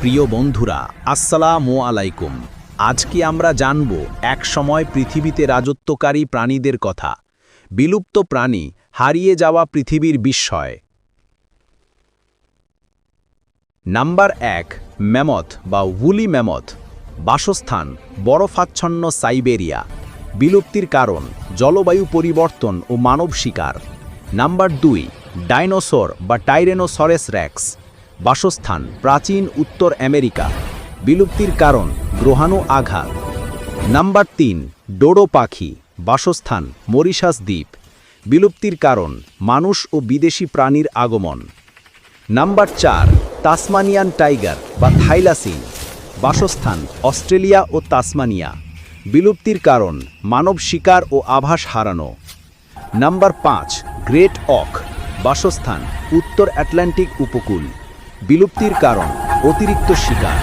প্রিয় বন্ধুরা, আসসালামু আলাইকুম। আজকে আমরা জানব এক সময় পৃথিবীতে রাজত্বকারী প্রাণীদের কথা। বিলুপ্ত প্রাণী হারিয়ে যাওয়া পৃথিবীর বিস্ময়। নাম্বার এক, ম্যামথ বা উলি ম্যামথ, বাসস্থান বরফাচ্ছন্ন সাইবেরিয়া। বিলুপ্তির কারণ, জলবায়ু পরিবর্তন ও মানব শিকার। নাম্বার দুই, ডাইনোসর বা টাইরেনোসরেস র্যাক্স বাসস্থান প্রাচীন উত্তর আমেরিকা। বিলুপ্তির কারণ, গ্রহাণু আঘাত। নাম্বার তিন, ডোডো পাখি, বাসস্থান, মরিশাস দ্বীপ। বিলুপ্তির কারণ, মানুষ ও বিদেশি প্রাণীর আগমন। নাম্বার চার, তাসমানিয়ান টাইগার বা থাইলাসিন। বাসস্থান, অস্ট্রেলিয়া ও তাসমানিয়া। বিলুপ্তির কারণ, মানব শিকার ও আভাস হারানো। নাম্বার পাঁচ, গ্রেট অক। বাসস্থান, উত্তর আটলান্টিক উপকূল। বিলুপ্তির কারণ অতিরিক্ত শিকার।